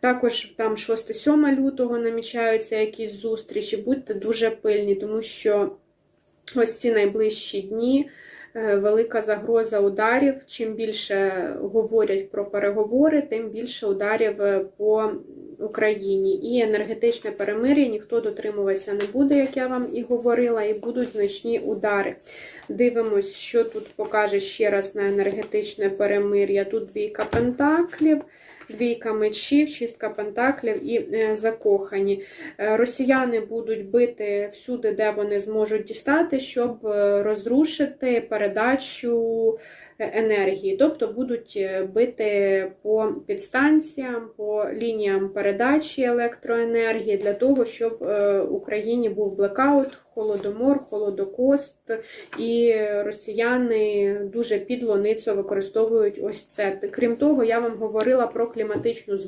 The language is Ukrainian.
Також там 6-7 лютого намічаються якісь зустрічі. Будьте дуже пильні, тому що ось ці найближчі дні. е, Велика загроза ударів. Чим більше говорять про переговори, тим більше ударів е, по Україні. І енергетичне перемир'я ніхто дотримуватися не буде, як я вам і говорила, і будуть значні удари. Дивимось, що тут покаже ще раз на енергетичне перемир'я. Тут двійка пентаклів, двійка мечів, шістка пентаклів і е, закохані. Е, Росіяни будуть бити всюди, де вони зможуть дістати, щоб е, розрушити передачу енергії. Тобто будуть бити по підстанціям, по лініям передачі електроенергії для того, щоб Україні був блекаут, холодомор, холодокост, і росіяни дуже підло ницо використовують ось це. Крім того, я вам говорила про кліматичну зброю.